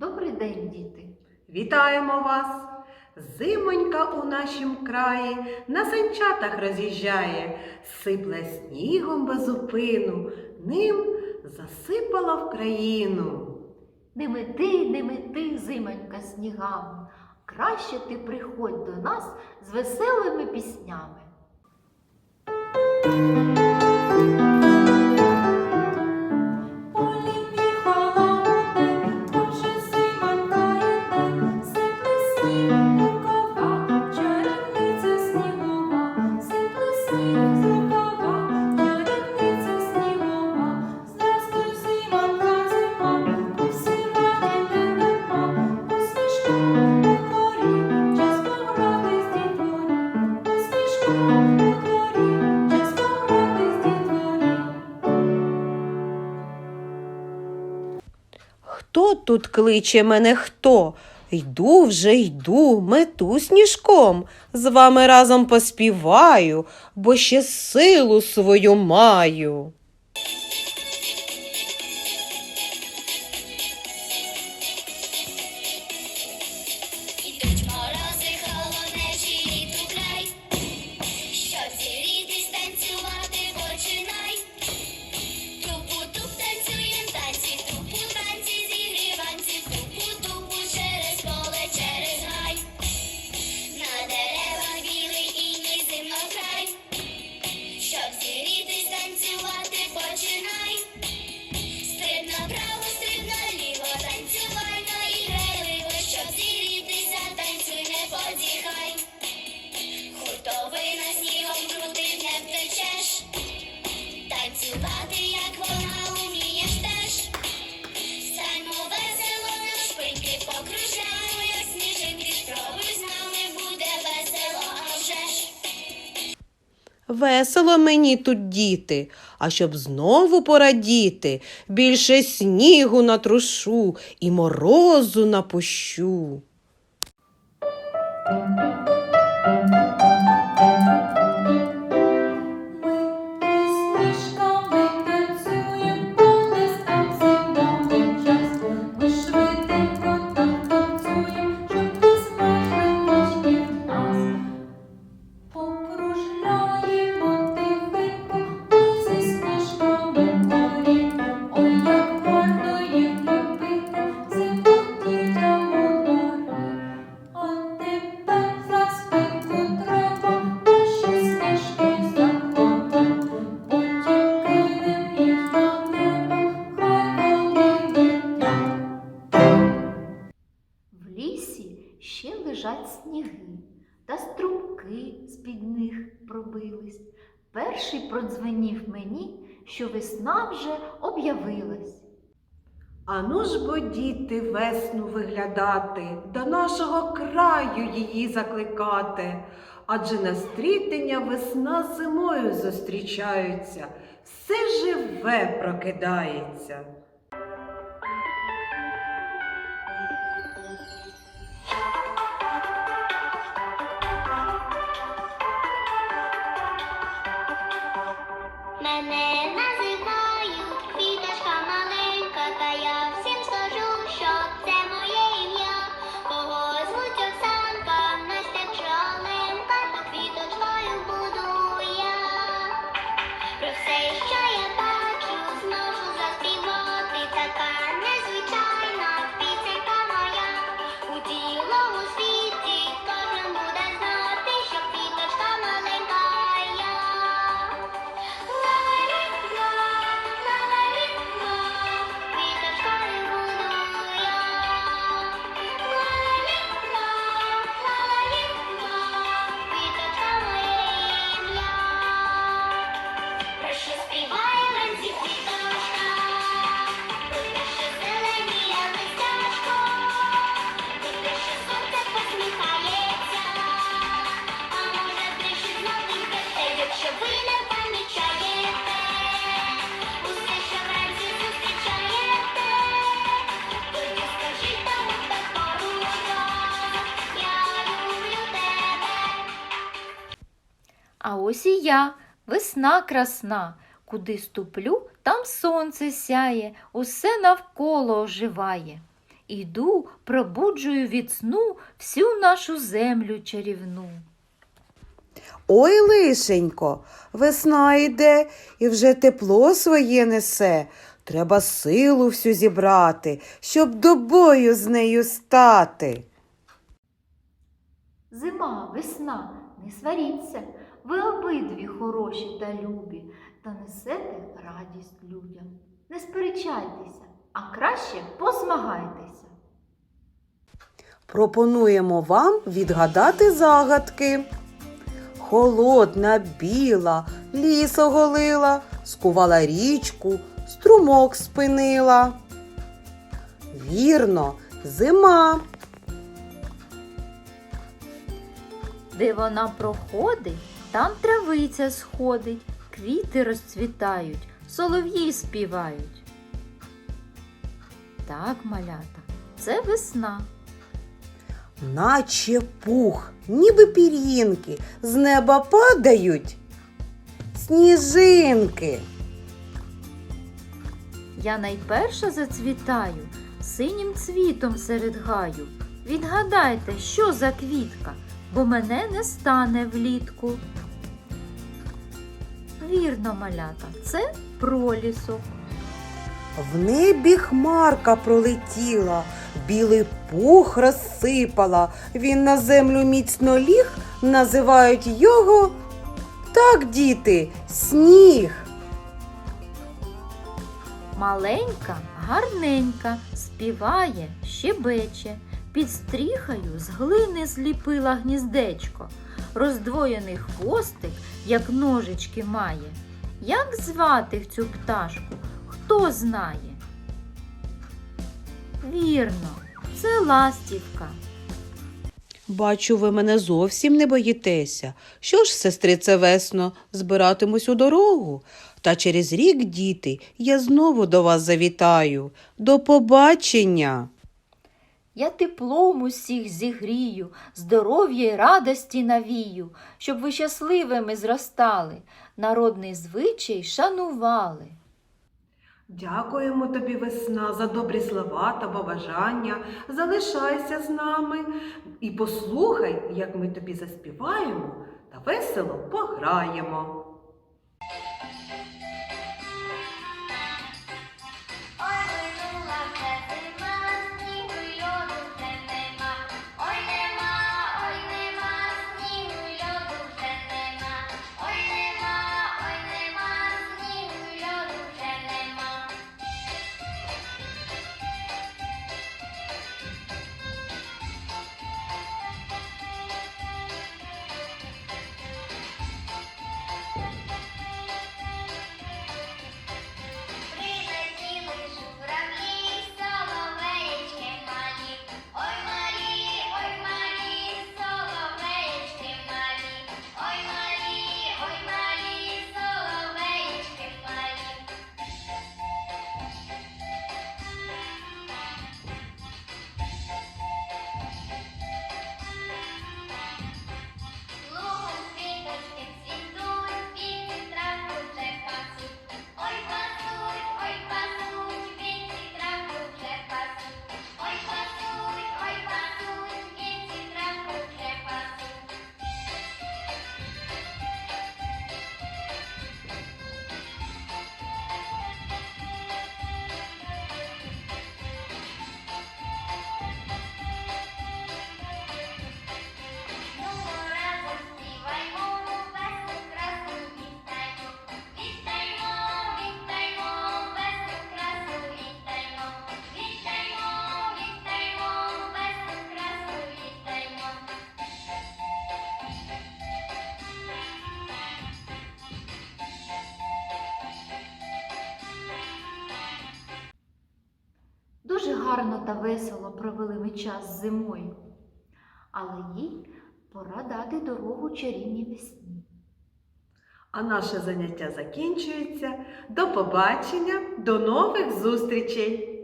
Добрий день, діти! Вітаємо вас! Зимонька у нашім краї на санчатах роз'їжджає, сипле снігом без зупину, ним засипала в країну. Не мети, не мети, зимонька снігами. Краще ти приходь до нас з веселими піснями. Тут кличе мене хто. Йду вже йду, мету сніжком, з вами разом поспіваю, бо ще силу свою маю. Весело мені тут діти, а щоб знову порадіти, більше снігу натрушу і морозу напущу. лежать сніги, та струмки з-під них пробились. Перший продзвенів мені, що весна вже об'явилась. Ану ж бо діти весну виглядати, до нашого краю її закликати. Адже на стрітення весна зимою зустрічаються, все живе прокидається. А ось і я, весна красна, куди ступлю, там сонце сяє, усе навколо оживає. Іду, пробуджую від сну всю нашу землю чарівну. Ой, лишенько, весна йде і вже тепло своє несе. Треба силу всю зібрати, щоб до бою з нею стати. Зима, весна, не сваріться ви обидві хороші та любі, та несете радість людям. Не сперечайтеся, а краще посмагайтеся. Пропонуємо вам відгадати загадки. Холодна, біла, ліс оголила, скувала річку, струмок спинила. Вірно, зима. Де вона проходить, там травиця сходить, квіти розцвітають, солов'ї співають. Так, малята, це весна. Наче пух, ніби пір'їнки, з неба падають сніжинки. Я найперша зацвітаю синім цвітом серед гаю. Відгадайте, що за квітка, бо мене не стане влітку. Вірно, малята, це пролісок. В небі хмарка пролетіла, білий пух розсипала. Він на землю міцно ліг, називають його так, діти, сніг. Маленька, гарненька, співає, щебече, під стріхою з глини зліпила гніздечко, роздвоєний хвостик, як ножички має. Як звати цю пташку? Хто знає? Вірно, це ластівка. Бачу, ви мене зовсім не боїтеся. Що ж, сестрице весно, збиратимусь у дорогу. Та через рік, діти, я знову до вас завітаю. До побачення. Я теплом усіх зігрію, здоров'я й радості навію, щоб ви щасливими зростали, народний звичай шанували. Дякуємо тобі, весна, за добрі слова та побажання. Залишайся з нами і послухай, як ми тобі заспіваємо та весело пограємо. Гарно та весело провели ми час зимою, але їй пора дати дорогу чарівній весні. А наше заняття закінчується. До побачення, до нових зустрічей!